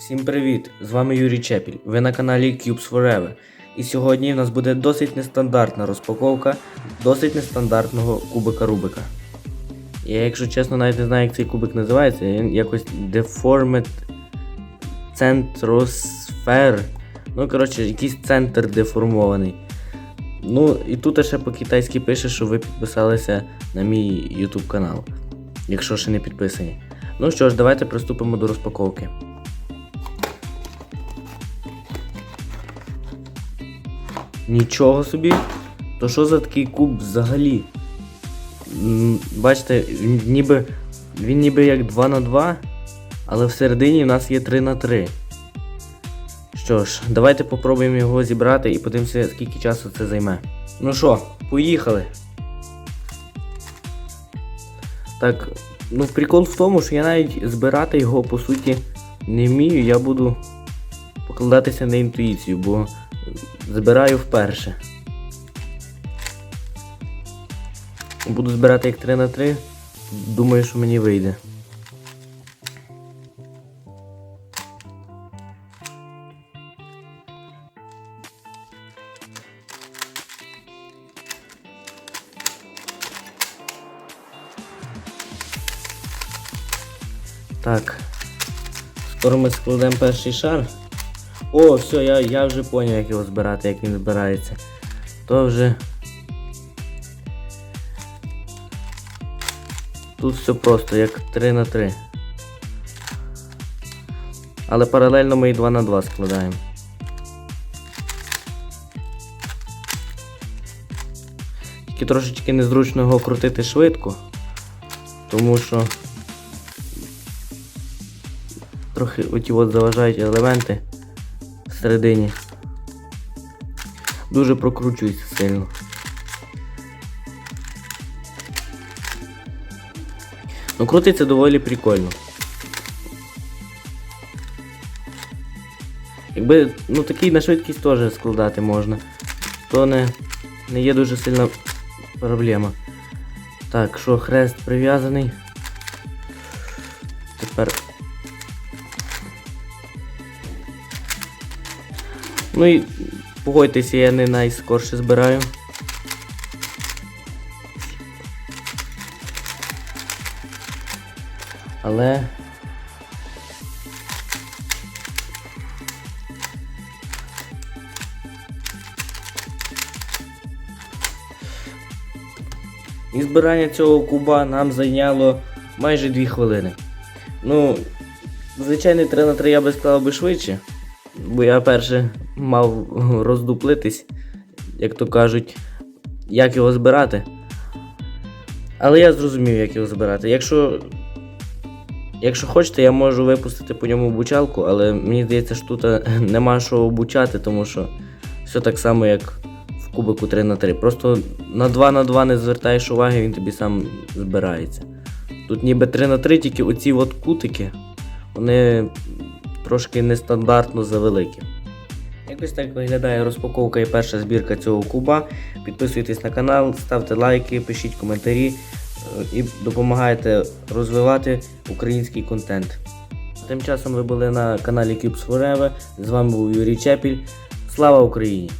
Всім привіт! З вами Юрій Чепіль. Ви на каналі Cubes Forever. І сьогодні в нас буде досить нестандартна розпаковка досить нестандартного кубика Рубика. Я, якщо чесно, навіть не знаю, як цей кубик називається. Він якось Deformed Centrosphere. Ну, коротше, якийсь центр деформований. Ну, і тут ще по-китайськи пише, що ви підписалися на мій YouTube канал. Якщо ще не підписані. Ну що ж, давайте приступимо до розпаковки. Нічого собі. То що за такий куб взагалі? Бачите, він ніби, він ніби як 2 на 2, але всередині в нас є 3 на 3. Що ж, давайте попробуємо його зібрати і подивимося, скільки часу це займе. Ну що, поїхали. Так, ну прикол в тому, що я навіть збирати його по суті не вмію, я буду покладатися на інтуїцію, бо збираю вперше. Буду збирати як 3 на 3. Думаю, що мені вийде. Так. Скоро ми складемо перший шар. О, все, я, я вже поняв, як його збирати, як він збирається. То вже. Тут все просто, як 3 на 3. Але паралельно ми і 2 на 2 складаємо. Тільки трошечки незручно його крутити швидко, тому що трохи оті от заважають елементи всередині. Дуже прокручується сильно. Ну, крутиться доволі прикольно. Якби, ну такий на швидкість теж складати можна, то не, не є дуже сильна проблема. Так, що хрест прив'язаний. Тепер. Ну і погодьтеся, я не найскорше збираю. Але. І збирання цього куба нам зайняло майже 2 хвилини. Ну, звичайний 3 на 3 я би сказав би швидше, бо я перше мав роздуплитись, як то кажуть, як його збирати. Але я зрозумів, як його збирати. Якщо Якщо хочете, я можу випустити по ньому обучалку, але мені здається, що тут е, нема що обучати, тому що все так само, як в кубику 3 на 3 Просто на 2 на 2 не звертаєш уваги, він тобі сам збирається. Тут ніби 3 на 3 тільки оці от кутики, вони трошки нестандартно завеликі. Якось так виглядає розпаковка і перша збірка цього куба. Підписуйтесь на канал, ставте лайки, пишіть коментарі е, і допомагайте розвивати український контент. Тим часом ви були на каналі Cubes Forever. З вами був Юрій Чепіль. Слава Україні!